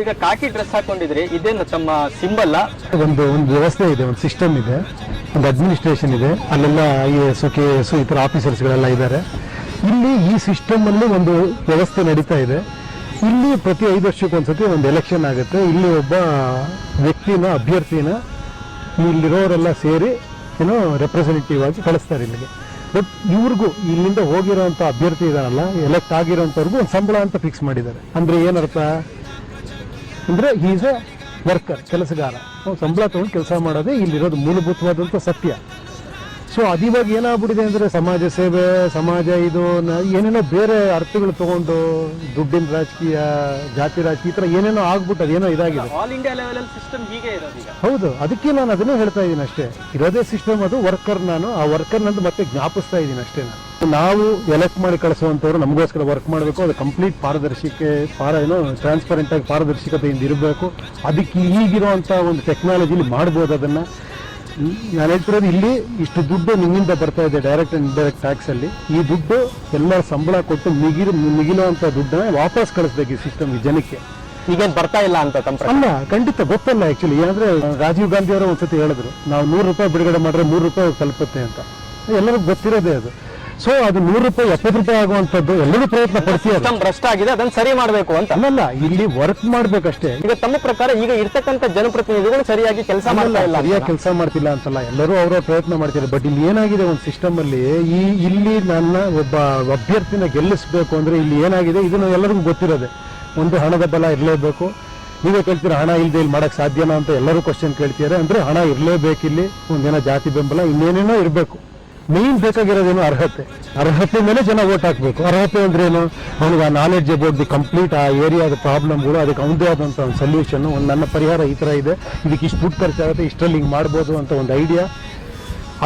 ಈಗ ಕಾಕಿ ಡ್ರೆಸ್ ಹಾಕೊಂಡಿದ್ರೆ ಇದೇನು ತಮ್ಮ ಸಿಂಬಲ್ ಒಂದು ಒಂದು ವ್ಯವಸ್ಥೆ ಇದೆ, ಒಂದು ಸಿಸ್ಟಮ್ ಇದೆ, ಒಂದು ಅಡ್ಮಿನಿಸ್ಟ್ರೇಷನ್ ಇದೆ. ಅಲ್ಲೆಲ್ಲ I A S K S ಈ ಥರ ಆಫೀಸರ್ಸ್ಗಳೆಲ್ಲ ಇದ್ದಾರೆ. ಇಲ್ಲಿ ಈ ಸಿಸ್ಟಮ್ ಅಲ್ಲಿ ಒಂದು ವ್ಯವಸ್ಥೆ ನಡೀತಾ ಇದೆ. ಇಲ್ಲಿ ಪ್ರತಿ ಐದು ವರ್ಷಕ್ಕೊಂದ್ಸತಿ ಒಂದು ಎಲೆಕ್ಷನ್ ಆಗುತ್ತೆ. ಇಲ್ಲಿ ಒಬ್ಬ ವ್ಯಕ್ತಿನ, ಅಭ್ಯರ್ಥಿನ ಇಲ್ಲಿರೋರೆಲ್ಲ ಸೇರಿ, ಏನೋ ರೆಪ್ರೆಸೆಂಟೇಟಿವ್ ಆಗಿ ಕಳಿಸ್ತಾರೆ ಇಲ್ಲಿಗೆ. ಬಟ್ ಇವ್ರಿಗೂ ಇಲ್ಲಿಂದ ಹೋಗಿರೋಂಥ ಅಭ್ಯರ್ಥಿ ಇದಾರಲ್ಲ ಎಲೆಕ್ಟ್ ಆಗಿರೋಂಥವ್ರಿಗೂ ಒಂದು ಸಂಬಳ ಅಂತ ಫಿಕ್ಸ್ ಮಾಡಿದ್ದಾರೆ. ಅಂದ್ರೆ ಏನರ್ಥ? ಅಂದ್ರೆ ಈಸ್ ಎ ವರ್ಕರ್ ಕೆಲಸಗಾರ. ಸಂಬಳ ತಗೊಂಡು ಕೆಲಸ ಮಾಡೋದೇ ಇಲ್ಲಿರೋದು ಮೂಲಭೂತವಾದಂಥ ಸತ್ಯ. ಸೊ ಅದಿವಾಗ ಏನಾಗ್ಬಿಟ್ಟಿದೆ ಅಂದ್ರೆ ಸಮಾಜ ಸೇವೆ ಸಮಾಜ ಇದು ಏನೇನೋ ಬೇರೆ ಅರ್ಥಗಳು ತಗೊಂಡು ದುಡ್ಡಿನ ರಾಜಕೀಯ ಜಾತಿ ರಾಜಕೀಯ ಈ ಥರ ಏನೇನೋ ಆಗ್ಬಿಟ್ಟು ಅದೇನೋ ಇದಾಗಿದೆ. ಹೌದು ಅದಕ್ಕೆ ನಾನು ಅದನ್ನೇ ಹೇಳ್ತಾ ಇದ್ದೀನಿ ಅಷ್ಟೇ. ಇರೋದೇ ಸಿಸ್ಟಮ್ ಅದು ವರ್ಕರ್ ನಾನು ಆ ವರ್ಕರ್ ನಂದು ಮತ್ತೆ ಜ್ಞಾಪಿಸ್ತಾ ಇದ್ದೀನಿ ಅಷ್ಟೇ ನಾನು. ನಾವು ಎಲೆಕ್ಟ್ ಮಾಡಿ ಕಳಿಸುವಂಥವ್ರು ನಮಗೋಸ್ಕರ ವರ್ಕ್ ಮಾಡಬೇಕು. ಅದು ಕಂಪ್ಲೀಟ್ ಪಾರದರ್ಶಿಕೆ ಪಾರ ಏನೋ ಟ್ರಾನ್ಸ್ಪರೆಂಟ್ ಆಗಿ ಪಾರದರ್ಶಕತೆಯಿಂದ ಇರಬೇಕು. ಅದಕ್ಕೆ ಈಗಿರುವಂಥ ಒಂದು ಟೆಕ್ನಾಲಜಿಲಿ ಮಾಡ್ಬೋದು ಅದನ್ನ. ನಾನು ಹೇಳ್ತಿರೋದು ಇಲ್ಲಿ ಇಷ್ಟು ದುಡ್ಡು ನಿಮ್ಮಿಂದ ಬರ್ತಾ ಇದೆ ಡೈರೆಕ್ಟ್ ಅಂಡ್ ಇಂಡೈರೆಕ್ಟ್ ಟ್ಯಾಕ್ಸ್ ಅಲ್ಲಿ. ಈ ದುಡ್ಡು ಎಲ್ಲ ಸಂಬಳ ಕೊಟ್ಟು ಮಿಗಿಲು ಮಿಗಿಲುವಂಥ ದುಡ್ಡನ್ನ ವಾಪಸ್ ಕಳಿಸ್ಬೇಕು ಈ ಸಿಸ್ಟಮ್ ಈ ಜನಕ್ಕೆ. ಈಗೇನು ಬರ್ತಾ ಇಲ್ಲ ಅಂತ ತಮ್ಮ? ಅಲ್ಲ ಖಂಡಿತ ಗೊತ್ತಲ್ಲ ಆ್ಯಕ್ಚುಲಿ ಏನಂದರೆ ರಾಜೀವ್ ಗಾಂಧಿ ಅವರು ಒಂದ್ಸತಿ ಹೇಳಿದ್ರು ನಾವು ನೂರು ರೂಪಾಯಿ ಬಿಡುಗಡೆ ಮಾಡಿದ್ರೆ ಮೂರು ರೂಪಾಯಿ ತಲುಪುತ್ತೆ ಅಂತ. ಎಲ್ಲರಿಗೂ ಗೊತ್ತಿರೋದೇ ಅದು. ಸೊ ಅದು ನೂರು ರೂಪಾಯಿ ಎಪ್ಪತ್ತು ರೂಪಾಯಿ ಆಗುವಂಥದ್ದು ಎಲ್ಲರೂ ಪ್ರಯತ್ನ ಪಡಿಸಿ ಭ್ರಷ್ಟ ಆಗಿದೆ ಅದನ್ನ ಸರಿ ಮಾಡಬೇಕು ಅಂತ. ಅಲ್ಲ ಇಲ್ಲಿ ವರ್ಕ್ ಮಾಡ್ಬೇಕಷ್ಟೇ. ಈಗ ತಮ್ಮ ಪ್ರಕಾರ ಈಗ ಇರ್ತಕ್ಕಂಥ ಜನಪ್ರತಿನಿಧಿಗಳು ಸರಿಯಾಗಿ ಕೆಲಸ ಮಾಡಲ್ಲ ಇಲ್ಲ ಸರಿಯಾಗಿ ಕೆಲಸ ಮಾಡ್ತಿಲ್ಲ ಅಂತಲ್ಲ ಎಲ್ಲರೂ ಅವರ ಪ್ರಯತ್ನ ಮಾಡ್ತಿದ್ದಾರೆ. ಬಟ್ ಇಲ್ಲಿ ಏನಾಗಿದೆ ಒಂದು ಸಿಸ್ಟಮ್ ಅಲ್ಲಿ ಈ ಇಲ್ಲಿ ನನ್ನ ಒಬ್ಬ ಅಭ್ಯರ್ಥಿನ ಗೆಲ್ಲಿಸ್ಬೇಕು ಅಂದ್ರೆ ಇಲ್ಲಿ ಏನಾಗಿದೆ? ಇದನ್ನು ಎಲ್ಲರಿಗೂ ಗೊತ್ತಿರೋದೆ. ಒಂದು ಹಣದ ಬಲ ಇರಲೇಬೇಕು. ನೀವೇ ಕೇಳ್ತೀರಾ ಹಣ ಇಲ್ಲದೆ ಇಲ್ಲಿ ಮಾಡಕ್ ಸಾಧ್ಯನಾ ಅಂತ ಎಲ್ಲರೂ ಕ್ವಶನ್ ಕೇಳ್ತಿದ್ದಾರೆ. ಅಂದ್ರೆ ಹಣ ಇರಲೇಬೇಕು ಇಲ್ಲಿ ಒಂದೇನೋ ಜಾತಿ ಬೆಂಬಲ ಇನ್ನೇನೇನೋ ಇರಬೇಕು. ಮೇನ್ ಬೇಕಾಗಿರೋದೇನು ಅರ್ಹತೆ? ಅರ್ಹತೆ ಮೇಲೆ ಜನ ಓಟ್ ಹಾಕಬೇಕು. ಅರ್ಹತೆ ಅಂದ್ರೆ ಏನು? ಅವನಿಗೆ ಆ ನಾಲೆಡ್ಜ್ ಅಬೌಟ್ ದಿ ಕಂಪ್ಲೀಟ್ ಆ ಏರಿಯಾದ ಪ್ರಾಬ್ಲಮ್ಗಳು ಅದಕ್ಕೆ ಅವನದೇ ಆದಂಥ ಒಂದು ಸೊಲ್ಯೂಷನ್ ಒಂದು ನನ್ನ ಪರಿಹಾರ ಈ ಥರ ಇದೆ. ಇದಕ್ಕೆ ಇಷ್ಟು ದುಡ್ಡು ಖರ್ಚಾಗುತ್ತೆ, ಇಷ್ಟರಲ್ಲಿ ಹಿಂಗೆ ಮಾಡ್ಬೋದು ಅಂತ ಒಂದು ಐಡಿಯಾ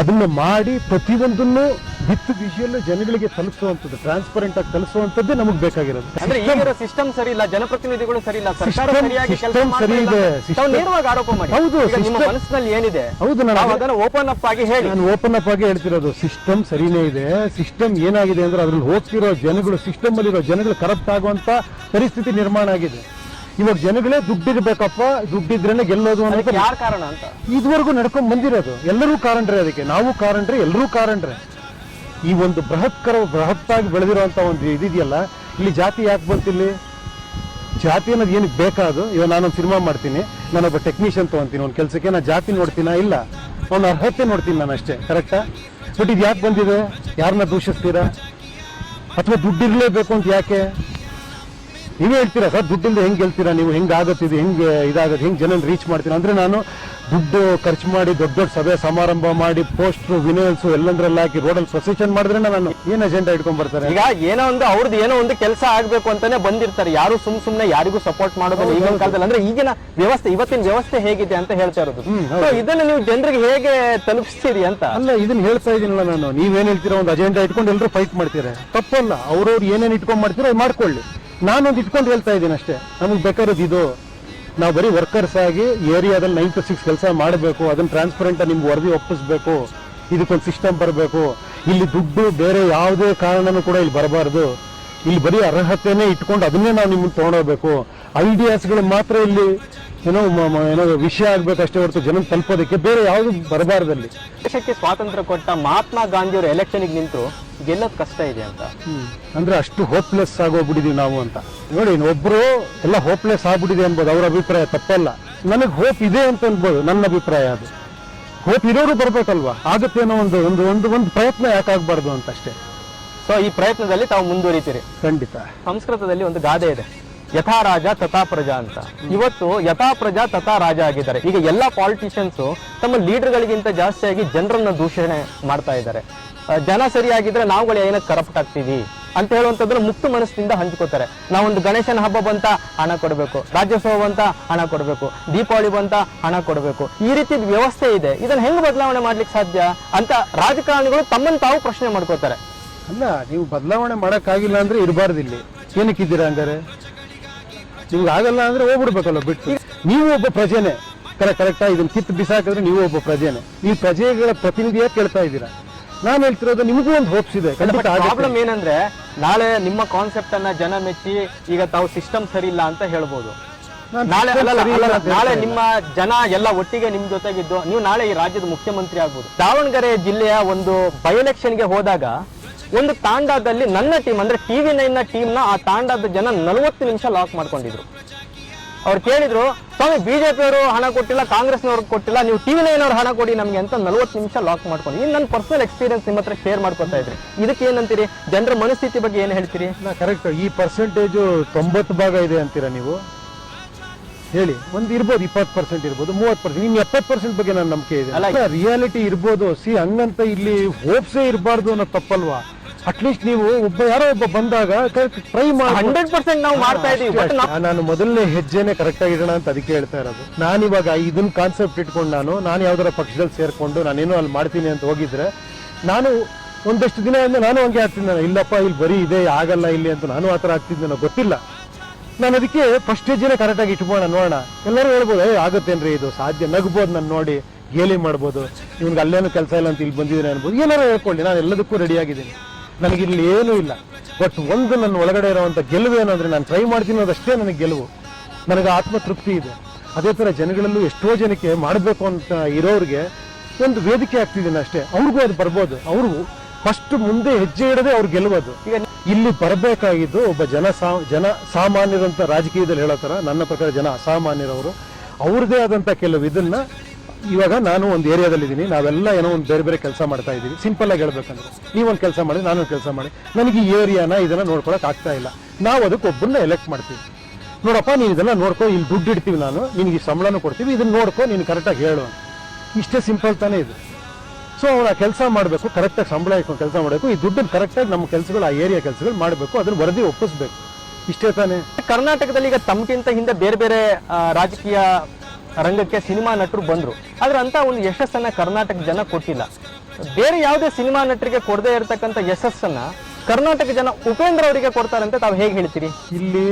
ಅದನ್ನು ಮಾಡಿ ಪ್ರತಿಯೊಂದನ್ನು ವಿತ್ ವಿಷಯಲ್ಲೂ ಜನಗಳಿಗೆ ತಲುಪಿಸುವಂಥದ್ದು ಟ್ರಾನ್ಸ್ಪರೆಂಟ್ ಆಗಿ ತಲುಪಿಸುವಂಥದ್ದೇ ನಮಗೆ ಬೇಕಾಗಿರೋದು. ಅಂದ್ರೆ ಈಗಿರೋ ಸಿಸ್ಟಮ್ ಸರಿ ಇಲ್ಲ ಜನಪ್ರತಿನಿಧಿಗಳು ಸರಿ ಇಲ್ಲ ಸರ್ಕಾರ System- ಸರಿಯಾಗಿ ಕೆಲಸ system ಸರಿ ಇದೆ. ಅಂತ System- ನೇರವಾಗಿ ಆರೋಪ ಮಾಡಿ. ಹೌದು, ಈಗ ನಿಮ್ಮ system- ಮನಸ್ಸಿನಲ್ಲಿ ಏನಿದೆ? ಹೌದು ನಾನು ಅದನ್ನ ಓಪನ್ ಅಪ್ ಆಗಿ ಹೇಳಿ. ನಾನು ಓಪನ್ ಅಪ್ ಆಗಿ ಹೇಳ್ತಿರೋದು ಸಿಸ್ಟಮ್ ಸರಿನೇ ಇದೆ ಸಿಸ್ಟಮ್ ಏನಾಗಿದೆ ಅಂದ್ರೆ ಅದ್ರಲ್ಲಿ ಹೋಗ್ತಿರೋ ಜನಗಳು ಸಿಸ್ಟಮ್ ಅಲ್ಲಿರೋ ಜನಗಳು ಕರಪ್ಟ್ ಆಗುವಂತ ಪರಿಸ್ಥಿತಿ ನಿರ್ಮಾಣ ಆಗಿದೆ. ಇವಾಗ ಜನಗಳೇ ದುಡ್ಡಿರ್ಬೇಕಪ್ಪ ದುಡ್ಡಿದ್ರೇನೆ ಗೆಲ್ಲೋದು ಅನ್ನೋದಕ್ಕೆ ಅನ್ನೋದು ಯಾರ ಕಾರಣ ಅಂತ? ಇದುವರೆಗೂ ನಡ್ಕೊಂಡ್ ಬಂದಿರೋದು. ಎಲ್ಲರೂ ಕಾರಣರೇ ಅದಕ್ಕೆ. ನಾವು ಕಾರಣರೇ ಎಲ್ಲರೂ ಕಾರಣರೇ ಈ ಒಂದು ಬೃಹತ್ಕರ ಬೃಹತ್ತಾಗಿ ಬೆಳೆದಿರುವಂತ ಒಂದು ಇದಿದೆಯಲ್ಲ ಇಲ್ಲಿ ಜಾತಿ ಯಾಕೆ ಬಂತಿಲ್ಲಿ ಜಾತಿ ಅನ್ನೋದು ಏನಕ್ಕೆ ಬೇಕಾದು ಇವಾಗ ನಾನೊಂದು ಸಿನಿಮಾ ಮಾಡ್ತೀನಿ, ನಾನೊಬ್ಬ ಟೆಕ್ನಿಷಿಯನ್ ತೊಗೊತೀನಿ, ಒಂದು ಕೆಲಸಕ್ಕೆ ನಾನು ಜಾತಿ ನೋಡ್ತೀನಾ ಇಲ್ಲ? ಅವ್ನ ಅರ್ಹತೆ ನೋಡ್ತೀನಿ ನಾನು ಅಷ್ಟೇ ಕರೆಕ್ಟಾ ಬಟ್ ಇದು ಯಾಕೆ ಬಂದಿದೆ? ಯಾರನ್ನ ದೂಷಿಸ್ತೀರಾ? ಅಥವಾ ದುಡ್ಡಿರಲೇಬೇಕು ಅಂತ ಯಾಕೆ? ನೀವೇ ಹೇಳ್ತೀರಾ ಸರ್? ದುಡ್ಡಿಂದ ಹೆಂಗೆ ಗೆಲ್ತೀರಾ ನೀವು? ಹೆಂಗೆ ಆಗುತ್ತಿದೆ? ಇದು ಹೆಂಗ್ ಇದಾಗುತ್ತೆ? ಹೆಂಗೆ ಜನ ರೀಚ್ ಮಾಡ್ತೀರಾ? ಅಂದ್ರೆ ನಾನು ದುಡ್ಡು ಖರ್ಚು ಮಾಡಿ ದೊಡ್ಡ ದೊಡ್ಡ ಸಭೆ ಸಮಾರಂಭ ಮಾಡಿ ಪೋಸ್ಟ್ರು ವಿನಯಲ್ಸು ಎಲ್ಲಂದ್ರಲ್ಲಿ ಹಾಕಿ ರೋಡಲ್ಲಿ ಸೊಸೆಷನ್ ಮಾಡಿದ್ರೆ ನಾನು ಏನು ಅಜೆಂಡಾ ಇಟ್ಕೊಂಡ್ ಬರ್ತಾರೆ ಈಗ ಏನೋ ಒಂದು ಅವ್ರದ್ದು ಏನೋ ಒಂದು ಕೆಲಸ ಆಗಬೇಕು ಅಂತಾನೆ ಬಂದಿರ್ತಾರೆ. ಯಾರು ಸುಮ್ ಸುಮ್ಮನೆ ಯಾರಿಗೂ ಸಪೋರ್ಟ್ ಮಾಡೋದಿಲ್ಲ ಈಗಿನ ಕಾಲದಲ್ಲಿ. ಅಂದ್ರೆ ಈಗಿನ ವ್ಯವಸ್ಥೆ ಇವತ್ತಿನ ವ್ಯವಸ್ಥೆ ಹೇಗಿದೆ ಅಂತ ಹೇಳ್ತಾ ಇರೋದು. ಸೊ ಇದನ್ನ ನೀವು ಜನರಿಗೆ ಹೇಗೆ ತಲುಪಿಸ್ತೀರಿ ಅಂತ? ಅಲ್ಲ ಇದನ್ನ ಹೇಳ್ತಾ ಇದೀನಲ್ಲ ನಾನು. ನೀವೇನ್ ಹೇಳ್ತೀರಾ? ಒಂದು ಅಜೆಂಡಾ ಇಟ್ಕೊಂಡು ಎಲ್ಲರೂ ಫೈಟ್ ಮಾಡ್ತೀರಾ? ತಪ್ಪಲ್ಲ. ಅವ್ರವ್ರು ಏನೇನು ಇಟ್ಕೊಂಡ್ ಮಾಡ್ತೀರೋ ಅದು ಮಾಡ್ಕೊಳ್ಳಿ. ನಾನೊಂದು ಇಟ್ಕೊಂಡು ಹೇಳ್ತಾ ಇದ್ದೀನಿ ಅಷ್ಟೇ. ನಮಗೆ ಬೇಕಾಗಿರೋದು ಇದು. ನಾವು ಬರೀ ವರ್ಕರ್ಸ್ ಆಗಿ ಏರಿಯಾದಲ್ಲಿ ನೈನ್ ಟು ಸಿಕ್ಸ್ ಕೆಲಸ ಮಾಡಬೇಕು, ಅದನ್ನು ಟ್ರಾನ್ಸ್ಪರೆಂಟ್ ನಿಮ್ಗೆ ವರದಿ ಒಪ್ಪಿಸ್ಬೇಕು, ಇದಕ್ಕೊಂದು ಸಿಸ್ಟಮ್ ಬರಬೇಕು. ಇಲ್ಲಿ ದುಡ್ಡು ಬೇರೆ ಯಾವುದೇ ಕಾರಣನೂ ಕೂಡ ಇಲ್ಲಿ ಬರಬಾರ್ದು. ಇಲ್ಲಿ ಬರೀ ಅರ್ಹತೆನೇ ಇಟ್ಕೊಂಡು ಅದನ್ನೇ ನಾವು ನಿಮ್ಮನ್ನು ತೊಗೊಂಡೋಗ್ಬೇಕು. ಐಡಿಯಾಸ್ಗಳು ಮಾತ್ರ ಇಲ್ಲಿ, ಏನೋ ಏನೋ ವಿಷಯ ಆಗ್ಬೇಕಷ್ಟೇ ಹೊರತು ಜನ ತಲುಪೋದಕ್ಕೆ ಬೇರೆ ಯಾವುದು ಬರಬಾರ್ದಲ್ಲಿ ದೇಶಕ್ಕೆ ಸ್ವಾತಂತ್ರ್ಯ ಕೊಟ್ಟ ಮಹಾತ್ಮ ಗಾಂಧಿಯವರು ಎಲೆಕ್ಷನ್ಗೆ ನಿಂತರು ನಿಂತು ಗೆಲ್ಲೋದ್ ಕಷ್ಟ ಇದೆ ಅಂತ. ಅಂದ್ರೆ ಅಷ್ಟು ಹೋಪ್ಲೆಸ್ ಆಗೋಗ್ಬಿಟ್ಟಿದೀವಿ ನಾವು ಅಂತ. ನೋಡಿ ಒಬ್ರು ಎಲ್ಲ ಹೋಪ್ಲೆಸ್ ಆಗ್ಬಿಟ್ಟಿದೆ ಅನ್ಬೋದು ಅವ್ರ ಅಭಿಪ್ರಾಯ ತಪ್ಪಲ್ಲ. ನನಗೆ ಹೋಪ್ ಇದೆ ಅಂತ ಅನ್ಬೋದು ನನ್ನ ಅಭಿಪ್ರಾಯ ಅದು. ಹೋಪ್ ಇರೋರು ಬರ್ಬೇಕಲ್ವಾ? ಅನ್ನೋ ಒಂದು ಒಂದು ಒಂದು ಒಂದು ಪ್ರಯತ್ನ ಯಾಕಾಗ್ಬಾರ್ದು ಅಂತ ಅಷ್ಟೇ ಸೊ ಈ ಪ್ರಯತ್ನದಲ್ಲಿ ತಾವು ಮುಂದುವರಿತೀರಿ. ಖಂಡಿತ. ಸಂಸ್ಕೃತದಲ್ಲಿ ಒಂದು ಗಾದೆ ಇದೆ. ಯಥಾ ರಾಜ ತಥಾ ಪ್ರಜಾ ಅಂತ. ಇವತ್ತು ಯಥಾ ಪ್ರಜಾ ತಥಾ ರಾಜ ಆಗಿದ್ದಾರೆ. ಈಗ ಎಲ್ಲಾ ಪಾಲಿಟಿಷಿಯನ್ಸ್ ತಮ್ಮ ಲೀಡರ್ಗಳಿಗಿಂತ ಜಾಸ್ತಿಯಾಗಿ ಜನರನ್ನ ದೂಷಣೆ ಮಾಡ್ತಾ ಇದ್ದಾರೆ. ಜನ ಸರಿಯಾಗಿದ್ರೆ ನಾವುಗಳು ಏನಕ್ಕೆ ಕರಪ್ಟ್ ಆಗ್ತೀವಿ ಅಂತ ಹೇಳುವಂಥದ್ದನ್ನ ಮುಕ್ತ ಮನಸ್ಸಿನಿಂದ ಹಂಚ್ಕೋತಾರೆ. ನಾವೊಂದು ಗಣೇಶನ ಹಬ್ಬ ಬಂತ ಹಣ ಕೊಡಬೇಕು, ರಾಜ್ಯೋತ್ಸವ ಬಂತ ಹಣ ಕೊಡಬೇಕು, ದೀಪಾವಳಿ ಬಂತ ಹಣ ಕೊಡಬೇಕು. ಈ ರೀತಿ ವ್ಯವಸ್ಥೆ ಇದೆ. ಇದನ್ನ ಹೆಂಗ್ ಬದಲಾವಣೆ ಮಾಡ್ಲಿಕ್ಕೆ ಸಾಧ್ಯ ಅಂತ ರಾಜಕಾರಣಿಗಳು ತಮ್ಮನ್ನು ತಾವು ಪ್ರಶ್ನೆ ಮಾಡ್ಕೋತಾರೆ ಅಲ್ಲ, ನೀವು ಬದಲಾವಣೆ ಮಾಡಕ್ಕಾಗಿಲ್ಲ ಅಂದ್ರೆ ಇರಬಾರ್ದು ಇಲ್ಲಿ ಏನಕ್ಕಿದ್ದೀರಾ ಹಂಗಾರೆ? ನಿಮ್ಗೆ ಆಗಲ್ಲ ಅಂದ್ರೆ ಹೋಗ್ಬಿಡ್ಬೇಕಲ್ಲ ಬಿಟ್ಟು. ನೀವು ಒಬ್ಬ ಪ್ರಜೆನೆ. ಕರೆಕ್ಟ್ ಕರೆಕ್ಟಾ ಇದನ್ನ ಕಿತ್ತು ಬಿಸಾಕಿದ್ರೆ ನೀವು ಒಬ್ಬ ಪ್ರಜೆನೆ. ಈ ಪ್ರಜೆಗಳ ಪ್ರತಿನಿಧಿಯಾಗಿ ಕೇಳ್ತಾ ಇದ್ದೀರಾ? ನಾನು ಹೇಳ್ತಿರೋದು ನಿಮಗೂ ಒಂದು ಹೋಪ್ಸ್ ಇದೆ. ಪ್ರಾಬ್ಲಮ್ ಏನಂದ್ರೆ ನಾಳೆ ನಿಮ್ಮ ಕಾನ್ಸೆಪ್ಟ್ ಅನ್ನ ಜನ ಮೆಚ್ಚಿ ಈಗ ತಾವು ಸಿಸ್ಟಮ್ ಸರಿ ಇಲ್ಲ ಅಂತ ಹೇಳ್ಬೋದು. ನಾಳೆ ನಾಳೆ ನಿಮ್ಮ ಜನ ಎಲ್ಲ ಒಟ್ಟಿಗೆ ನಿಮ್ ಜೊತೆಗಿದ್ದು ನೀವು ನಾಳೆ ಈ ರಾಜ್ಯದ ಮುಖ್ಯಮಂತ್ರಿ ಆಗ್ಬೋದು. ದಾವಣಗೆರೆ ಜಿಲ್ಲೆಯ ಒಂದು ಬೈ ಎಲೆಕ್ಷನ್ಗೆ ಹೋದಾಗ ಒಂದು ತಾಂಡದಲ್ಲಿ ನನ್ನ ಟೀಮ್ ಅಂದ್ರೆ ಟಿವಿ ನೈನ್ನ ಟೀಮ್ನ ಆ ತಾಂಡದ ಜನ ನಲವತ್ತು ನಿಮಿಷ ಲಾಕ್ ಮಾಡ್ಕೊಂಡಿದ್ರು. ಅವ್ರು ಕೇಳಿದ್ರು ಸ್ವಾಮಿ ಬಿಜೆಪಿಯವರು ಹಣ ಕೊಟ್ಟಿಲ್ಲ ಕಾಂಗ್ರೆಸ್ನವ್ರು ಕೊಟ್ಟಿಲ್ಲ ನೀವು ಟಿವಿ ನೈನ್ ಅವ್ರು ಹಣ ಕೊಡಿ ನಮ್ಗೆ ಅಂತ ನಲವತ್ತು ನಿಮಿಷ ಲಾಕ್ ಮಾಡ್ಕೊಂಡು ಇನ್ನು ನನ್ನ ಪರ್ಸನಲ್ ಎಕ್ಸ್ಪೀರಿಯನ್ಸ್ ನಿಮ್ಮ ಹತ್ರ ಶೇರ್ ಮಾಡ್ಕೊತಾ ಇದ್ರಿ. ಇದಕ್ಕೆ ಏನಂತೀರಿ? ಜನರ ಮನಸ್ಥಿತಿ ಬಗ್ಗೆ ಏನ್ ಹೇಳ್ತೀರಿ? ನಾ ಕರೆಕ್ಟ್ ಈ ಪರ್ಸೆಂಟೇಜು ತೊಂಬತ್ತು ಭಾಗ ಇದೆ ಅಂತೀರಾ ನೀವು? ಹೇಳಿ ಒಂದು ಇರ್ಬೋದು ಇಪ್ಪತ್ತು ಪರ್ಸೆಂಟ್ ಇರ್ಬೋದು ಮೂವತ್ತು ಪರ್ಸೆಂಟ್ ಇನ್ನು ಎಪ್ಪತ್ತು ಪರ್ಸೆಂಟ್ ಬಗ್ಗೆ ನನ್ನ ನಂಬಿಕೆ ಇದೆ. ಅಲ್ಲ, ರಿಯಾಲಿಟಿ ಇರ್ಬೋದು. ಸಿ ಹಂಗಂತ ಇಲ್ಲಿ ಹೋಪ್ಸೇ ಇರಬಾರ್ದು ಅನ್ನೋ ತಪ್ಪಲ್ವಾ? ಅಟ್ಲೀಸ್ಟ್ ನೀವು ಒಬ್ಬ ಯಾರೋ ಒಬ್ಬ ಬಂದಾಗ ಟ್ರೈ ಮಾಡಿ. ಹಂಡ್ರೆಡ್ ಪರ್ಸೆಂಟ್ ನಾವು ಮಾಡ್ತಾ ಇದೀವಿ. ಬಟ್ ನಾನು ಮೊದಲನೇ ಹೆಜ್ಜೆನೆ ಕರೆಕ್ಟ್ ಆಗಿರೋಣ ಅಂತ ಅದಕ್ಕೆ ಹೇಳ್ತಾ ಇರೋದು. ನಾನು ಇವಾಗ ಇದನ್ನ ಕಾನ್ಸೆಪ್ಟ್ ಇಟ್ಕೊಂಡು ನಾನು ನಾನು ಯಾವ್ದಾರ ಪಕ್ಷದಲ್ಲಿ ಸೇರ್ಕೊಂಡು ನಾನೇನೋ ಅಲ್ಲಿ ಮಾಡ್ತೀನಿ ಅಂತ ಹೋಗಿದ್ರೆ ನಾನು ಒಂದಷ್ಟು ದಿನ ಅಂದ್ರೆ ನಾನು ಹಂಗೆ ಆಗ್ತೀನಿ. ನಾನು ಇಲ್ಲಪ್ಪ ಇಲ್ಲಿ ಬರೀ ಇದೆ ಆಗಲ್ಲ ಇಲ್ಲಿ ಅಂತ ನಾನು ಆ ಥರ ಆಗ್ತಿದ್ದೆ ನನಗೆ ಗೊತ್ತಿಲ್ಲ. ನಾನು ಅದಕ್ಕೆ ಫಸ್ಟ್ ಹೆಜ್ಜೆನೆ ಕರೆಕ್ಟಾಗಿ ಇಟ್ಬೋಣ ನೋಡೋಣ. ಎಲ್ಲರೂ ಹೇಳ್ಬೋದು ಏ ಆಗುತ್ತೇನ್ರಿ ಇದು? ಸಾಧ್ಯ? ನಗ್ಬೋದು ನಾನು ನೋಡಿ. ಗೇಲಿ ಮಾಡ್ಬೋದು. ಇವ್ನಿಗೆ ಅಲ್ಲೇನು ಕೆಲಸ ಇಲ್ಲ ಅಂತ ಇಲ್ಲಿ ಬಂದಿದ್ದೀನಿ ಅನ್ಬೋದು. ಏನಾರು ಹೇಳ್ಕೊಳ್ಳಿ ನಾನು ಎಲ್ಲದಕ್ಕೂ ರೆಡಿ ಆಗಿದ್ದೀನಿ ನನಗೆ ಇಲ್ಲಿ ಏನೂ ಇಲ್ಲ. ಬಟ್ ಒಂದು ನನ್ನ ಒಳಗಡೆ ಇರೋವಂಥ ಗೆಲುವು ಏನು ಅಂದರೆ ನಾನು ಟ್ರೈ ಮಾಡ್ತೀನಿ ಅನ್ನೋದಷ್ಟೇ ನನಗೆ ಗೆಲುವು. ನನಗೆ ಆತ್ಮತೃಪ್ತಿ ಇದೆ. ಅದೇ ಥರ ಜನಗಳಲ್ಲೂ ಎಷ್ಟೋ ಜನಕ್ಕೆ ಮಾಡಬೇಕು ಅಂತ ಇರೋರಿಗೆ ಒಂದು ವೇದಿಕೆ ಆಗ್ತಿದ್ದೀನಿ ಅಷ್ಟೇ. ಅವ್ರಿಗೂ ಅದು ಬರ್ಬೋದು. ಅವರು ಫಸ್ಟ್ ಮುಂದೆ ಹೆಜ್ಜೆ ಇಡದೆ ಅವ್ರು ಗೆಲ್ಲುವುದು. ಈಗ ಇಲ್ಲಿ ಬರಬೇಕಾಗಿದ್ದು ಒಬ್ಬ ಜನ ಸಾ ಜನ ಸಾಮಾನ್ಯರಂತ ರಾಜಕೀಯದಲ್ಲಿ ಹೇಳೋ ಥರ ನನ್ನ ಪ್ರಕಾರ ಜನ ಅಸಾಮಾನ್ಯರವರು. ಅವ್ರದ್ದೇ ಆದಂಥ ಕೆಲವು ಇದನ್ನ ಇವಾಗ ನಾನು ಒಂದು ಏರಿಯಾದಲ್ಲಿ ಇದ್ದೀನಿ ನಾವೆಲ್ಲ ಏನೋ ಒಂದು ಬೇರೆ ಬೇರೆ ಕೆಲಸ ಮಾಡ್ತಾ ಇದ್ದೀವಿ. ಸಿಂಪಲ್ ಆಗಿ ಹೇಳ್ಬೇಕಂದ್ರೆ. ನೀವೊಂದು ಕೆಲಸ ಮಾಡಿ, ನಾನೊಂದು ಕೆಲಸ ಮಾಡಿ. ನನಗೆ ಈ ಏರಿಯಾನ, ಇದನ್ನ ನೋಡ್ಕೊಳಕ್ ಆಗ್ತಾ ಇಲ್ಲ. ನಾವು ಅದಕ್ಕೆ ಒಬ್ಬರನ್ನ ಎಲೆಕ್ಟ್ ಮಾಡ್ತೀವಿ. ನೋಡಪ್ಪ, ನೀನು ಇದೆಲ್ಲ ನೋಡ್ಕೊ, ಇಲ್ಲಿ ದುಡ್ಡು ಇಡ್ತೀವಿ ನಾನು. ನಿನಗೆ ಸಂಬಳನೂ ಕೊಡ್ತೀವಿ. ಇದನ್ನ ನೋಡ್ಕೊ, ನೀನು ಕರೆಕ್ಟಾಗಿ ಹೇಳು ಇಷ್ಟೇ ಸಿಂಪಲ್ ತಾನೇ ಇದು. ಸೊ ಅವ್ರು ಕೆಲಸ ಮಾಡಬೇಕು ಕರೆಕ್ಟಾಗಿ ಸಂಬಳ ಇಟ್ಕೊಂಡು ಕೆಲಸ ಮಾಡಬೇಕು. ಈ ದುಡ್ಡನ್ನು ಕರೆಕ್ಟಾಗಿ ನಮ್ಮ ಕೆಲಸಗಳು, ಆ ಏರಿಯಾ ಕೆಲಸಗಳು ಮಾಡಬೇಕು. ಅದನ್ನು ವರದಿ ಒಪ್ಪಿಸ್ಬೇಕು. ಇಷ್ಟೇ ತಾನೇ. ಕರ್ನಾಟಕದಲ್ಲಿ ಈಗ ತಮಗಿಂತ ಹಿಂದೆ ಬೇರೆ ಬೇರೆ ರಾಜಕೀಯ ರಂಗಕ್ಕೆ ಸಿನಿಮಾ ನಟರು ಬಂದ್ರು. ಆದ್ರೆ ಅಂತ ಒಂದು ಯಶಸ್ಸನ್ನ ಕರ್ನಾಟಕ ಜನ ಕೊಟ್ಟಿಲ್ಲ. ಬೇರೆ ಯಾವುದೇ ಸಿನಿಮಾ ನಟರಿಗೆ ಕೊಡದೇ ಇರತಕ್ಕಂತ ಯಶಸ್ಸನ್ನ ಕರ್ನಾಟಕ ಜನ ಉಪೇಂದ್ರ ಅವರಿಗೆ ಕೊಡ್ತಾರಂತೆ ತಾವು ಹೇಗೆ ಹೇಳ್ತೀರಿ? ಇಲ್ಲಿ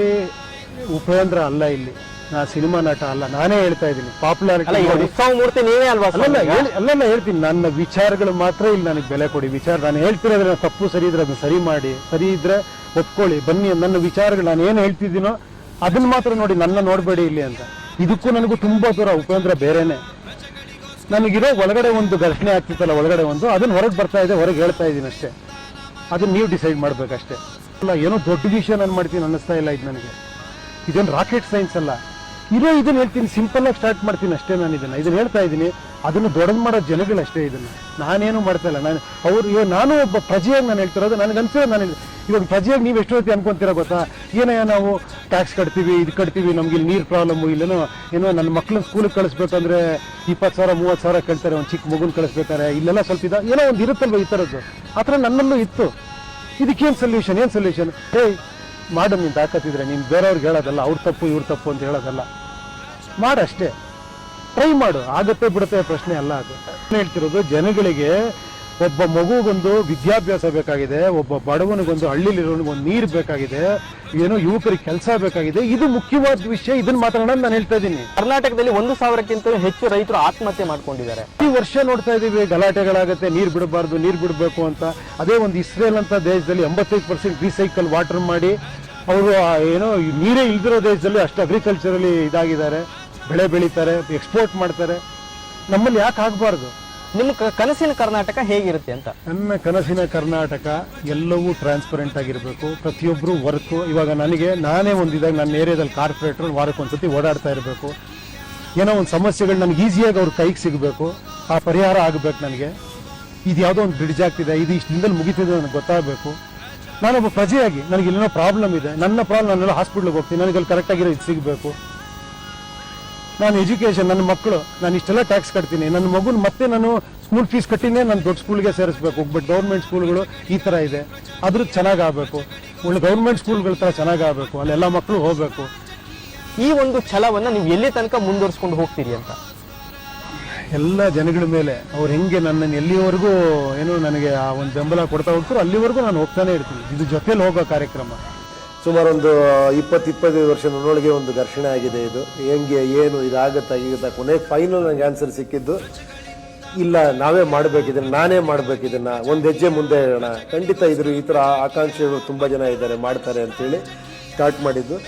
ಉಪೇಂದ್ರ ಅಲ್ಲ ಇಲ್ಲಿ. ನಾ ಸಿನಿಮಾ ನಟ ಅಲ್ಲ. ನಾನೇ ಹೇಳ್ತಾ ಇದ್ದೀನಿ. ಪಾಪ್ಯುಲಾರಿಟಿ ಮೂರ್ತಿ ನೀವೇ ಅಲ್ವಾ ಅಲ್ಲಲ್ಲ ಹೇಳ್ತೀನಿ. ನನ್ನ ವಿಚಾರಗಳು ಮಾತ್ರ ಇಲ್ಲಿ ನನಗೆ ಬೆಲೆ ಕೊಡಿ. ವಿಚಾರ ನಾನು ಹೇಳ್ತಿರೋದ್ರೆ ತಪ್ಪು ಸರಿ ಇದ್ರೆ ಅದನ್ನ ಸರಿ ಮಾಡಿ ಸರಿ ಇದ್ರೆ ಒಪ್ಕೊಳ್ಳಿ. ಬನ್ನಿ ನನ್ನ ವಿಚಾರಗಳು ನಾನು ಏನು ಹೇಳ್ತಿದ್ದೀನೋ ಅದನ್ನ ಮಾತ್ರ ನೋಡಿ ನನ್ನ ನೋಡಬೇಡಿ ಇಲ್ಲಿ ಅಂತ. ಇದಕ್ಕೂ ನನಗೂ ತುಂಬ ದೂರ, ಉಪೇಂದ್ರ ಬೇರೆನೆ. ನನಗಿರೋ ಒಳಗಡೆ ಒಂದು ಘರ್ಷಣೆ ಆಗ್ತಿತ್ತಲ್ಲ, ಒಳಗಡೆ ಒಂದು, ಅದನ್ನ ಹೊರಗೆ ಬರ್ತಾ ಇದೆ, ಹೊರಗೆ ಹೇಳ್ತಾ ಇದ್ದೀನಿ ಅಷ್ಟೇ. ಅದನ್ನ ನೀವು ಡಿಸೈಡ್ ಮಾಡಬೇಕಷ್ಟೇ. ಅಲ್ಲ, ಏನೋ ದೊಡ್ಡ ವಿಷಯ ನಾನು ಮಾಡ್ತೀನಿ ಅನ್ನಿಸ್ತಾ ಇಲ್ಲ ಇದು ನನಗೆ. ಇದೇನು ರಾಕೆಟ್ ಸೈನ್ಸ್ ಅಲ್ಲ. ಇರೋ ಇದನ್ನ ಹೇಳ್ತೀನಿ ಸಿಂಪಲ್ ಆಗಿ ಸ್ಟಾರ್ಟ್ ಮಾಡ್ತೀನಿ ಅಷ್ಟೇ ನಾನು ಇದನ್ನ. ಇದನ್ನ ಹೇಳ್ತಾ ಇದ್ದೀನಿ. ಅದನ್ನು ದೊಡ್ಡದು ಮಾಡೋ ಜನಗಳು ಅಷ್ಟೇ ಇದನ್ನ. ನಾನೇನು ಮಾಡ್ತಾ ಇಲ್ಲ. ನಾನು ಅವ್ರು ಇವಾಗ ನಾನು ಒಬ್ಬ ಪ್ರಜೆಯಾಗಿ ನಾನು ಹೇಳ್ತಿರೋದು, ನನಗೆ ಅನ್ಸಿರೋ ನಾನು ಇವಾಗ ಪ್ರಜೆಯಾಗಿ ನೀವು ಎಷ್ಟು ಹೊತ್ತಿ ಅನ್ಕೊಂತೀರ ಗೊತ್ತಾ? ಏನೋ ನಾವು ಟ್ಯಾಕ್ಸ್ ಕಟ್ತೀವಿ, ಇದು ಕಟ್ತೀವಿ, ನಮ್ಗೆ ಇಲ್ಲಿ ನೀರು ಪ್ರಾಬ್ಲಮ್ಮು ಇಲ್ಲೇನೋ, ಏನೋ ನನ್ನ ಮಕ್ಳನ್ನ ಸ್ಕೂಲಿಗೆ ಕಳಿಸ್ಬೇಕಂದ್ರೆ ಇಪ್ಪತ್ತು ಸಾವಿರ, ಮೂವತ್ತು ಸಾವಿರ ಕಳ್ತಾರೆ ಒಂದು ಚಿಕ್ಕ ಮಗುನ ಕಳಿಸ್ಬೇಕಾರೆ, ಇಲ್ಲೆಲ್ಲ ಸ್ವಲ್ಪ ಇದ ಏನೋ ಒಂದು ಇರುತ್ತಲ್ವ ಈ ಥರದ್ದು ಆ ಥರ ನನ್ನಲ್ಲೂ ಇತ್ತು. ಇದಕ್ಕೇನು ಸೊಲ್ಯೂಷನ್ ಏನು ಸೊಲ್ಯೂಷನ್ ಏಯ್ ಮಾಡು ನೀನು ತಾಕತ್ತಿದ್ರೆ, ನೀನು ಬೇರೆಯವ್ರಿಗೆ ಹೇಳೋದಲ್ಲ, ಅವ್ರ ತಪ್ಪು, ಇವ್ರ ತಪ್ಪು ಅಂತ ಹೇಳೋದಲ್ಲ. ಮಾಡಷ್ಟೇ. ಟ್ರೈ ಮಾಡು. ಆಗತ್ತೆ ಬಿಡುತ್ತೆ ಪ್ರಶ್ನೆ ಅಲ್ಲ ಅದು. ಹೇಳ್ತಿರೋದು ಜನಗಳಿಗೆ ಒಬ್ಬ ಮಗುಗೊಂದು ವಿದ್ಯಾಭ್ಯಾಸ ಬೇಕಾಗಿದೆ ಒಬ್ಬ ಬಡವನಿಗೊಂದು ಹಳ್ಳಿಲಿರೋನಿಗೆ ಒಂದು ನೀರು ಬೇಕಾಗಿದೆ ಏನೋ ಯುವಕರಿಗೆ ಕೆಲಸ ಬೇಕಾಗಿದೆ ಇದು ಮುಖ್ಯವಾದ ವಿಷಯ ಇದನ್ನ ಮಾತಾಡೋಣ ನಾನು ಹೇಳ್ತಾ ಇದ್ದೀನಿ. ಕರ್ನಾಟಕದಲ್ಲಿ ಒಂದು ಸಾವಿರಕ್ಕಿಂತ ಹೆಚ್ಚು ರೈತರು ಆತ್ಮಹತ್ಯೆ ಮಾಡ್ಕೊಂಡಿದ್ದಾರೆ. ಈ ವರ್ಷ ನೋಡ್ತಾ ಇದೀವಿ ಗಲಾಟೆಗಳಾಗುತ್ತೆ ನೀರು ಬಿಡಬಾರ್ದು ನೀರು ಬಿಡಬೇಕು ಅಂತ. ಅದೇ ಒಂದು ಇಸ್ರೇಲ್ ಅಂತ ದೇಶದಲ್ಲಿ ಎಂಬತ್ತೈದು ಪರ್ಸೆಂಟ್ ರೀಸೈಕಲ್ ವಾಟರ್ ಮಾಡಿ ಅವರು ಏನೋ ನೀರೇ ಇಲ್ದಿರೋ ದೇಶದಲ್ಲಿ ಅಷ್ಟು ಅಗ್ರಿಕಲ್ಚರಲ್ಲಿ ಇದಾಗಿದ್ದಾರೆ. ಬೆಳೆ ಬೆಳೀತಾರೆ ಎಕ್ಸ್ಪೋರ್ಟ್ ಮಾಡ್ತಾರೆ. ನಮ್ಮಲ್ಲಿ ಯಾಕೆ ಆಗಬಾರ್ದು? ನಿಮ್ಮ ಕ- ಕನಸಿನ ಕರ್ನಾಟಕ ಹೇಗಿರುತ್ತೆ ಅಂತ? ನನ್ನ ಕನಸಿನ ಕರ್ನಾಟಕ ಎಲ್ಲವೂ ಟ್ರಾನ್ಸ್ಪರೆಂಟ್ ಆಗಿರಬೇಕು. ಪ್ರತಿಯೊಬ್ಬರು ವರ್ಕು ಇವಾಗ ನನಗೆ ನಾನೇ ಒಂದು ಇದಾಗ ನನ್ನ ಏರಿಯಾದಲ್ಲಿ ಕಾರ್ಪೊರೇಟರ್ ವಾರಕ್ಕೆ ಒಂದ್ಸತಿ ಓಡಾಡ್ತಾ ಇರಬೇಕು. ಏನೋ ಒಂದು ಸಮಸ್ಯೆಗಳು ನನಗೆ ಈಸಿಯಾಗಿ ಅವ್ರ ಕೈಗೆ ಸಿಗಬೇಕು. ಆ ಪರಿಹಾರ ಆಗಬೇಕು ನನಗೆ. ಇದು ಯಾವುದೋ ಒಂದು ಬ್ರಿಡ್ಜ್ ಆಗ್ತಿದೆ ಇದು ಇಷ್ಟು ದಿನದಲ್ಲಿ ಮುಗಿತಿದೆ ನನಗೆ ಗೊತ್ತಾಗಬೇಕು. ನಾನೊಬ್ಬ ಪ್ರಜೆಯಾಗಿ ನನಗೆ ಇಲ್ಲೇನೋ ಪ್ರಾಬ್ಲಮ್ ಇದೆ. ನನ್ನ ಪ್ರಾಬ್ಲಮ್ ನಾನೆಲ್ಲ ಹಾಸ್ಪಿಟ್ಲಿಗೆ ಹೋಗ್ತೀನಿ. ನನಗೆ ಅಲ್ಲಿ ಕರೆಕ್ಟಾಗಿರೋ ಇದು ಸಿಗಬೇಕು. ನಾನು ಎಜುಕೇಶನ್ ನನ್ನ ಮಕ್ಕಳು ನಾನು ಇಷ್ಟೆಲ್ಲ ಟ್ಯಾಕ್ಸ್ ಕಟ್ತೀನಿ. ನನ್ನ ಮಗುನ ಮತ್ತೆ ನಾನು ಸ್ಕೂಲ್ ಫೀಸ್ ಕಟ್ಟಿನೇ ನಾನು ದೊಡ್ಡ ಸ್ಕೂಲ್ಗೆ ಸೇರಿಸ್ಬೇಕು. ಬಟ್ ಗೌರ್ಮೆಂಟ್ ಸ್ಕೂಲ್ಗಳು ಈ ಥರ ಇದೆ. ಅದ್ರ ಚೆನ್ನಾಗಾಗಬೇಕು ಒಳ್ಳೆ ಗೌರ್ಮೆಂಟ್ ಸ್ಕೂಲ್ಗಳ ಥರ ಚೆನ್ನಾಗಾಗಬೇಕು ಅಲ್ಲೆಲ್ಲ ಮಕ್ಕಳು ಹೋಗಬೇಕು. ಈ ಒಂದು ಛಲವನ್ನು ನೀವು ಎಲ್ಲಿ ತನಕ ಮುಂದುವರಿಸ್ಕೊಂಡು ಹೋಗ್ತೀರಿ ಅಂತ? ಎಲ್ಲ ಜನಗಳ ಮೇಲೆ ಅವ್ರು ಹೆಂಗೆ ನನ್ನನ್ನು ಎಲ್ಲಿವರೆಗೂ ಏನು ನನಗೆ ಆ ಒಂದು ಬೆಂಬಲ ಕೊಡ್ತಾ ಹೋಗ್ತಾರೋ ಅಲ್ಲಿವರೆಗೂ ನಾನು ಹೋಗ್ತಾನೆ ಇರ್ತೀನಿ. ಇದು ಜೊತೆಲಿ ಹೋಗೋ ಕಾರ್ಯಕ್ರಮ. ಸುಮಾರು ಒಂದು ಇಪ್ಪತ್ತು ಇಪ್ಪತ್ತೈದು ವರ್ಷ ನನ್ನೊಳಗೆ ಒಂದು ಘರ್ಷಣೆ ಆಗಿದೆ ಇದು. ಹೆಂಗೆ, ಏನು, ಇದಾಗತ್ತಾ, ಈಗತ್ತಾ, ಕೊನೆ ಫೈನಲ್ ನನಗೆ ಆನ್ಸರ್ ಸಿಕ್ಕಿದ್ದು, ಇಲ್ಲ, ನಾವೇ ಮಾಡಬೇಕಿದನ್ನ ನಾನೇ ಮಾಡಬೇಕಿದ್ದನ್ನು ಒಂದು ಹೆಜ್ಜೆ ಮುಂದೆ ಹೇಳೋಣ. ಖಂಡಿತ ಇದ್ರು ಈ ಥರ ಆಕಾಂಕ್ಷೆಗಳು ತುಂಬ ಜನ ಇದ್ದಾರೆ, ಮಾಡ್ತಾರೆ ಅಂತೇಳಿ ಸ್ಟಾರ್ಟ್ ಮಾಡಿದ್ದು.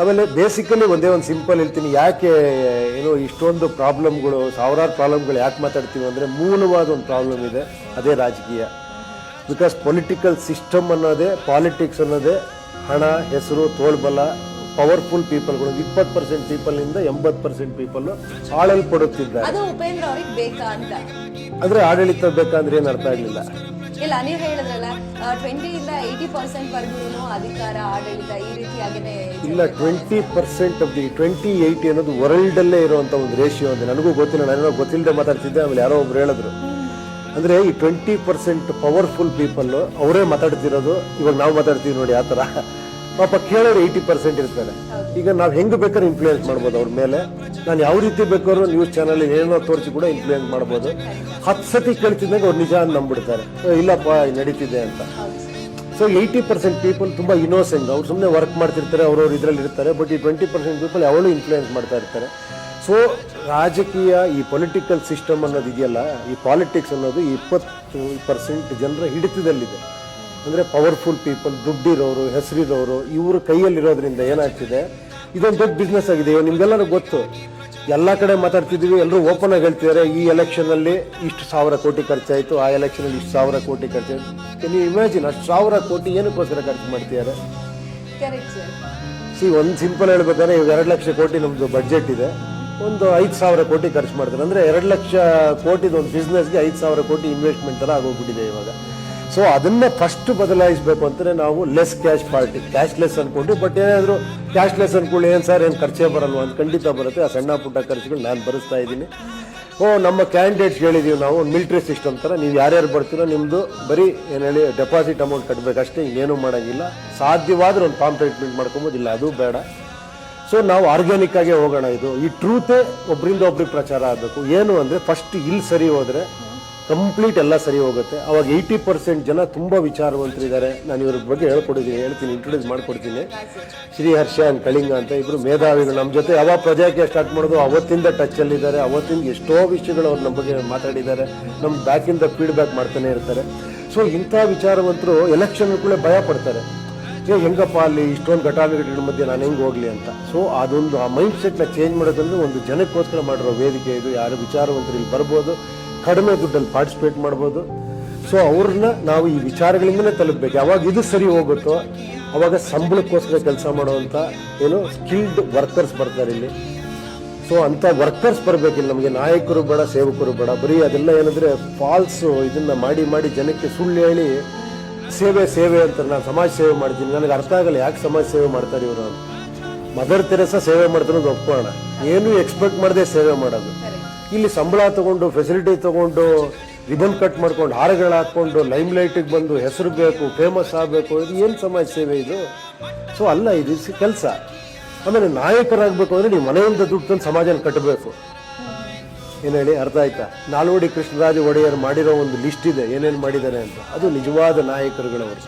ಆಮೇಲೆ ಬೇಸಿಕಲಿ ಒಂದೇ ಒಂದು ಸಿಂಪಲ್ ಹೇಳ್ತೀನಿ, ಯಾಕೆ, ಏನೋ, ಇಷ್ಟೊಂದು ಪ್ರಾಬ್ಲಮ್ಗಳು ಸಾವಿರಾರು ಪ್ರಾಬ್ಲಮ್ಗಳು ಯಾಕೆ ಮಾತಾಡ್ತೀವಿ ಅಂದರೆ ಮೂಲವಾದ ಒಂದು ಪ್ರಾಬ್ಲಮ್ ಇದೆ, ಅದೇ ರಾಜಕೀಯ. ಬಿಕಾಸ್ ಪೊಲಿಟಿಕಲ್ ಸಿಸ್ಟಮ್ ಅನ್ನೋದೇ ಪಾಲಿಟಿಕ್ಸ್ ಅನ್ನೋದೇ ಹಣ ಹೆಸರು ತೋಳ್ಬಲ ಪವರ್ಫುಲ್ ಪೀಪಲ್ಗಳು ಇಪ್ಪತ್ತು ಪರ್ಸೆಂಟ್ ಪೀಪಲ್ನಿಂದ ಎಂಬತ್ತು ಪರ್ಸೆಂಟ್ ಪೀಪಲ್ ಆಳಲ್ಪಡುತ್ತಿದ್ದಾರೆ. ಅದು ಉಪೇಂದ್ರ ಅವ್ರಿಗೆ ಬೇಕಾ ಅಂತ? ಅಂದರೆ ಆಡಳಿತ ಬೇಕಂದ್ರೆ ಏನು ಅರ್ಥ ಆಗಲಿಲ್ಲ. ಇಲ್ಲ ನೀವು ಹೇಳಿದ್ರಲ್ಲ ಟ್ವೆಂಟಿ ಇಂದ ಏಯ್ಟಿ ಪರ್ಸೆಂಟ್ ವರ್ಗೂ ಅಧಿಕಾರ ಆಡಳಿತ ಈ ಇಲ್ಲ twenty percent of the twenty eighty ಅನ್ನೋದು ವರ್ಲ್ಡಲ್ಲೇ ಇರುವಂತ ಒಂದು ರೇಷಿಯೋ ಅಂದ್ರೆ ನನಗೂ ಗೊತ್ತಿಲ್ಲ ನಾನು ಗೊತ್ತಿಲ್ಲದೆ ಮಾತಾಡ್ತಿದ್ದೆ ಆಮೇಲೆ ಯಾರೋ ಒಬ್ರು ಹೇಳಿದ್ರು. ಅಂದ್ರೆ ಈ ಟ್ವೆಂಟಿ ಪರ್ಸೆಂಟ್ ಪವರ್ಫುಲ್ ಪೀಪಲ್ ಅವರೇ ಮಾತಾಡ್ತಿರೋದು ಇವಾಗ ನಾವು ಮಾತಾಡ್ತೀವಿ ನೋಡಿ ಆ ಥರ. ಪಾಪ ಕೇಳೋರು ಏಯ್ಟಿ ಪರ್ಸೆಂಟ್ ಇರ್ತಾರೆ. ಈಗ ನಾವು ಹೆಂಗೆ ಬೇಕಾದ್ರೆ ಇನ್ಫ್ಲೂಯೆನ್ಸ್ ಮಾಡ್ಬೋದು ಅವ್ರ ಮೇಲೆ. ನಾನು ಯಾವ ರೀತಿ ಬೇಕಾದ್ರೂ ನ್ಯೂಸ್ ಚಾನಲ್ ಏನೋ ತೋರಿಸಿ ಕೂಡ ಇನ್ಫ್ಲೂಯೆನ್ಸ್ ಮಾಡ್ಬೋದು. ಹತ್ತು ಸತಿ ಕೇಳ್ತಿದ್ದಾಗ ಅವ್ರು ನಿಜ ನಂಬಿಡ್ತಾರೆ ಇಲ್ಲಪ್ಪ ನಡೀತಿದೆ ಅಂತ. ಸೊ ಏಯ್ಟಿ ಪರ್ಸೆಂಟ್ ಪೀಪಲ್ ತುಂಬ ಇನೋಸೆಂಟ್ ಅವ್ರು ಸುಮ್ಮನೆ ವರ್ಕ್ ಮಾಡ್ತಿರ್ತಾರೆ, ಅವ್ರವ್ರು ಇದರಲ್ಲಿ ಇರ್ತಾರೆ ಬಟ್ ಈ ಟ್ವೆಂಟಿ ಪರ್ಸೆಂಟ್ ಪೀಪಲ್ ಯಾವಾಗಲೂ ಇನ್ಫ್ಲೂಯೆನ್ಸ್ ಮಾಡ್ತಾ ಇರ್ತಾರೆ. ಸೊ ರಾಜಕೀಯ, ಈ ಪೊಲಿಟಿಕಲ್ ಸಿಸ್ಟಮ್ ಅನ್ನೋದು ಇದೆಯಲ್ಲ, ಈ ಪಾಲಿಟಿಕ್ಸ್ ಅನ್ನೋದು ಇಪ್ಪತ್ತು ಪರ್ಸೆಂಟ್ ಜನರ ಹಿಡಿತದಲ್ಲಿದೆ. ಅಂದರೆ ಪವರ್ಫುಲ್ ಪೀಪಲ್ ದುಡ್ಡಿರೋರು ಹೆಸರಿರೋರು ಇವರು ಕೈಯಲ್ಲಿರೋದ್ರಿಂದ ಏನಾಗ್ತಿದೆ? ಇದೊಂದು ದೊಡ್ಡ ಬಿಸ್ನೆಸ್ ಆಗಿದೆ. ನಿಮ್ಗೆಲ್ಲರೂ ಗೊತ್ತು. ಎಲ್ಲ ಕಡೆ ಮಾತಾಡ್ತಿದ್ದೀವಿ ಎಲ್ಲರೂ ಓಪನ್ ಆಗಿ ಹೇಳ್ತಿದ್ದಾರೆ ಈ ಎಲೆಕ್ಷನಲ್ಲಿ ಇಷ್ಟು ಸಾವಿರ ಕೋಟಿ ಖರ್ಚಾಯಿತು ಆ ಎಲೆಕ್ಷನಲ್ಲಿ ಇಷ್ಟು ಸಾವಿರ ಕೋಟಿ ಖರ್ಚಾಯಿತು. ನೀವು ಇಮ್ಯಾಜಿನ್ ಅಷ್ಟು ಸಾವಿರ ಕೋಟಿ ಏನಕ್ಕೋಸ್ಕರ ಖರ್ಚು ಮಾಡ್ತಿದ್ದಾರೆ ಸಿ ಒಂದು ಸಿಂಪಲ್ ಹೇಳ್ಬೇಕಾದ್ರೆ ಇವಾಗ ಎರಡು ಲಕ್ಷ ಕೋಟಿ ನಮ್ಮದು ಬಜೆಟ್ ಇದೆ. ಒಂದು ಐದು ಸಾವಿರ ಕೋಟಿ ಖರ್ಚು ಮಾಡ್ತಾರೆ. ಅಂದರೆ ಎರಡು ಲಕ್ಷ ಕೋಟಿದು ಒಂದು ಬಿಸ್ನೆಸ್ಗೆ ಐದು ಸಾವಿರ ಕೋಟಿ ಇನ್ವೆಸ್ಟ್ಮೆಂಟ್ ಥರ ಆಗೋಗ್ಬಿಟ್ಟಿದೆ ಇವಾಗ. ಸೊ ಅದನ್ನ ಫಸ್ಟ್ ಬದಲಾಯಿಸಬೇಕು ಅಂತಲೇ ನಾವು ಲೆಸ್ ಕ್ಯಾಶ್ ಪಾರ್ಟಿ ಕ್ಯಾಶ್ಲೆಸ್ ಅಂದ್ಕೊಂಡ್ರಿ ಬಟ್ ಏನಾದರೂ ಕ್ಯಾಶ್ಲೆಸ್ ಅಂದ್ಕೊಳ್ಳಿ ಏನು ಸರ್ ಏನು ಖರ್ಚೇ ಬರಲ್ವ ಅಂತ ಖಂಡಿತ ಬರುತ್ತೆ. ಆ ಸಣ್ಣ ಪುಟ್ಟ ಖರ್ಚುಗಳು ನಾನು ಭರಿಸ್ತಾ ಇದ್ದೀನಿ. ಓ ನಮ್ಮ ಕ್ಯಾಂಡಿಡೇಟ್ಸ್ ಹೇಳಿದೀವಿ ನಾವು ಮಿಲ್ಟ್ರಿ ಸಿಸ್ಟಮ್ ಥರ ನೀವು ಯಾರ್ಯಾರು ಬರ್ತೀರೋ ನಿಮ್ಮದು ಬರೀ ಏನು ಹೇಳಿ ಡೆಪಾಸಿಟ್ ಅಮೌಂಟ್ ಕಟ್ಟಬೇಕಷ್ಟೇ ಇನ್ನೇನು ಮಾಡೋಂಗಿಲ್ಲ. ಸಾಧ್ಯವಾದರೂ ಒಂದು ಫಾರ್ಮ್ ಟ್ರೀಟ್ಮೆಂಟ್ ಮಾಡ್ಕೊಬೋದು, ಇಲ್ಲ ಅದು ಬೇಡ. ಸೊ ನಾವು ಆರ್ಗ್ಯಾನಿಕ್ ಆಗೇ ಹೋಗೋಣ ಇದು. ಈ ಟ್ರೂತೇ ಒಬ್ಬರಿಂದ ಒಬ್ರಿಗೆ ಪ್ರಚಾರ ಆಗಬೇಕು. ಏನು ಅಂದರೆ ಫಸ್ಟ್ ಇಲ್ಲಿ ಸರಿ ಹೋದರೆ ಕಂಪ್ಲೀಟ್ ಎಲ್ಲ ಸರಿ ಹೋಗುತ್ತೆ. ಅವಾಗ ಏಯ್ಟಿ ಪರ್ಸೆಂಟ್ ಜನ ತುಂಬ ವಿಚಾರವಂತರಿದ್ದಾರೆ. ನಾನು ಇವ್ರ ಬಗ್ಗೆ ಹೇಳ್ಕೊಡಿದ್ದೀನಿ, ಹೇಳ್ತೀನಿ ಇಂಟ್ರೊಡ್ಯೂಸ್ ಶ್ರೀ ಹರ್ಷ ಅಂಡ್ ಕಳಿಂಗ ಅಂತ ಇಬ್ಬರು ಮೇಧಾವಿಗಳು ನಮ್ಮ ಜೊತೆ. ಯಾವಾಗ ಪ್ರಜಾಕೀಯ ಸ್ಟಾರ್ಟ್ ಮಾಡೋದು ಅವತ್ತಿಂದ ಟಚಲ್ಲಿದ್ದಾರೆ ಅವತ್ತಿಂದ ಎಷ್ಟೋ ವಿಷಯಗಳು ಅವ್ರು ನಮ್ಮ ಬಗ್ಗೆ ಮಾತಾಡಿದ್ದಾರೆ. ನಮ್ಮ ಬ್ಯಾಕಿಂದ ಫೀಡ್ಬ್ಯಾಕ್ ಮಾಡ್ತಾನೆ ಇರ್ತಾರೆ. ಸೊ ಇಂಥ ವಿಚಾರವಂತರು ಎಲೆಕ್ಷನ್ ಕೂಡ ಭಯ ಪಡ್ತಾರೆ. ಏ, ಹೆಂಗಪ್ಪ ಅಲ್ಲಿ ಇಷ್ಟೊಂದು ಘಟಾನುಘಟಿಗಳ ಮಧ್ಯೆ ನಾನು ಹೆಂಗೆ ಹೋಗಲಿ ಅಂತ. ಸೊ ಅದೊಂದು ಆ ಮೈಂಡ್ ಸೆಟ್ನ ಚೇಂಜ್ ಮಾಡೋದಂದ್ರೆ ಒಂದು ಜನಕ್ಕೋಸ್ಕರ ಮಾಡಿರೋ ವೇದಿಕೆ ಇದು. ಯಾರು ವಿಚಾರವಂತರು ಇಲ್ಲಿ ಬರ್ಬೋದು. ಕಡಿಮೆ ದುಡ್ಡಲ್ಲಿ ಪಾರ್ಟಿಸಿಪೇಟ್ ಮಾಡ್ಬೋದು. ಸೊ ಅವ್ರನ್ನ ನಾವು ಈ ವಿಚಾರಗಳಿಂದಲೇ ತಲುಪಬೇಕು. ಯಾವಾಗ ಇದು ಸರಿ ಹೋಗುತ್ತೋ, ಅವಾಗ ಸಂಬಳಕ್ಕೋಸ್ಕರ ಕೆಲಸ ಮಾಡುವಂಥ ಏನು ಸ್ಕಿಲ್ಡ್ ವರ್ಕರ್ಸ್ ಬರ್ತಾರೆ ಇಲ್ಲಿ. ಸೊ ಅಂಥ ವರ್ಕರ್ಸ್ ಬರಬೇಕಿಲ್ಲ ನಮಗೆ. ನಾಯಕರು ಬೇಡ, ಸೇವಕರು ಬೇಡ. ಬರೀ ಅದೆಲ್ಲ ಏನಂದರೆ ಫಾಲ್ಸ್ ಇದನ್ನ ಮಾಡಿ ಮಾಡಿ ಜನಕ್ಕೆ ಸುಳ್ಳು ಹೇಳಿ ಸೇವೆ ಸೇವೆ ಅಂತ ನಾನು ಸಮಾಜ ಸೇವೆ ಮಾಡ್ತೀನಿ. ನನಗೆ ಅರ್ಥ ಆಗಲ್ಲ ಯಾಕೆ ಸಮಾಜ ಸೇವೆ ಮಾಡ್ತಾರೆ ಇವರು ಮದರ್ ತೆರೆಸ ಸೇವೆ ಮಾಡ್ತಾರೆ ಒಪ್ಪೋಣ ಏನು ಎಕ್ಸ್ಪೆಕ್ಟ್ ಮಾಡದೆ ಸೇವೆ ಮಾಡೋದು. ಇಲ್ಲಿ ಸಂಬಳ ತಗೊಂಡು ಫೆಸಿಲಿಟಿ ತಗೊಂಡು ರಿಬನ್ ಕಟ್ ಮಾಡ್ಕೊಂಡು ಹಾರಗಳು ಹಾಕ್ಕೊಂಡು ಲೈಮ್ ಲೈಟಿಗೆ ಬಂದು ಹೆಸರು ಬೇಕು ಫೇಮಸ್ ಆಗಬೇಕು, ಇದು ಏನು ಸಮಾಜ ಸೇವೆ ಇದು? ಸೊ ಅಲ್ಲ, ಇದು ಕೆಲಸ. ಆಮೇಲೆ ನಾಯಕರಾಗಬೇಕು ಅಂದರೆ ನೀವು ಮನೆಯಿಂದ ದುಡ್ಡು ತಂದು ಸಮಾಜನ ಕಟ್ಟಬೇಕು ಏನು ಹೇಳಿ, ಅರ್ಥ ಆಯ್ತಾ? ನಾಲ್ವಡಿ ಕೃಷ್ಣರಾಜ ಒಡೆಯರ್ ಮಾಡಿರೋ ಒಂದು ಲಿಸ್ಟ್ ಇದೆ, ಏನೇನು ಮಾಡಿದ್ದಾರೆ ಅಂತ. ಅದು ನಿಜವಾದ ನಾಯಕರುಗಳವರು.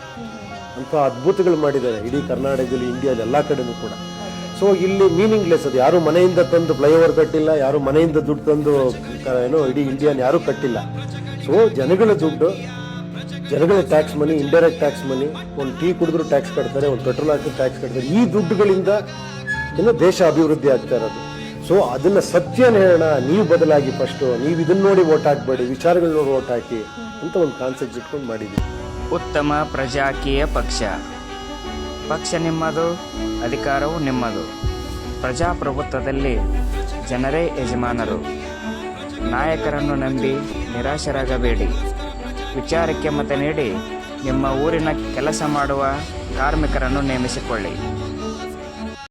ಅಂತ ಅದ್ಭುತಗಳು ಮಾಡಿದ್ದಾರೆ, ಇಡೀ ಕರ್ನಾಟಕದಲ್ಲಿ, ಇಂಡಿಯಾದ ಎಲ್ಲ ಕಡೆನೂ ಕೂಡ. ಸೊ ಇಲ್ಲಿ ಮೀನಿಂಗ್ಲೆಸ್ ಅದು. ಯಾರು ಮನೆಯಿಂದ ತಂದು ಫ್ಲೈಓವರ್ ಕಟ್ಟಿಲ್ಲ, ಯಾರು ಮನೆಯಿಂದ ದುಡ್ಡು ತಂದು ಏನೋ, ಇಡೀ ಇಂಡಿಯಾನ ಯಾರೂ ಕಟ್ಟಿಲ್ಲ. ಸೊ ಜನಗಳ ದುಡ್ಡು, ಜನಗಳ tax money indirect tax money ಒಂದು ಟೀ ಕುಡಿದ್ರು ಟ್ಯಾಕ್ಸ್ ಕಟ್ತಾರೆ, ಒಂದು ಪೆಟ್ರೋಲ್ ಹಾಕಿದ್ರು ಟ್ಯಾಕ್ಸ್ ಕಟ್ತಾರೆ. ಈ ದುಡ್ಡುಗಳಿಂದ ಇನ್ನು ದೇಶ ಅಭಿವೃದ್ಧಿ ಆಗ್ತಾ ಇರೋದು. ಸೊ ಅದನ್ನ ಸತ್ಯನ ಹೇಳೋಣ. ನೀವು ಬದಲಾಗಿ ಫಸ್ಟು ನೀವು ಇದನ್ನ ನೋಡಿ ಓಟ್ ಹಾಕ್ಬೇಡಿ, ವಿಚಾರಗಳು ನೋಡಿ ಓಟ್ ಹಾಕಿ ಅಂತ ಒಂದು ಕಾನ್ಸೆಪ್ಟ್ ಇಟ್ಕೊಂಡು ಮಾಡಿದ್ದೀವಿ ಉತ್ತಮ ಪ್ರಜಾಕೀಯ ಪಕ್ಷ. ಪಕ್ಷ ನಿಮ್ಮದು, ಅಧಿಕಾರವು ನಿಮ್ಮದು. ಪ್ರಜಾಪ್ರಭುತ್ವದಲ್ಲಿ ಜನರೇ ಯಜಮಾನರು. ನಾಯಕರನ್ನು ನಂಬಿ ನಿರಾಶರಾಗಬೇಡಿ. ವಿಚಾರಕ್ಕೆ ಮತ ನೀಡಿ, ನಿಮ್ಮ ಊರಿನ ಕೆಲಸ ಮಾಡುವ ಕಾರ್ಮಿಕರನ್ನು ನೇಮಿಸಿಕೊಳ್ಳಿ.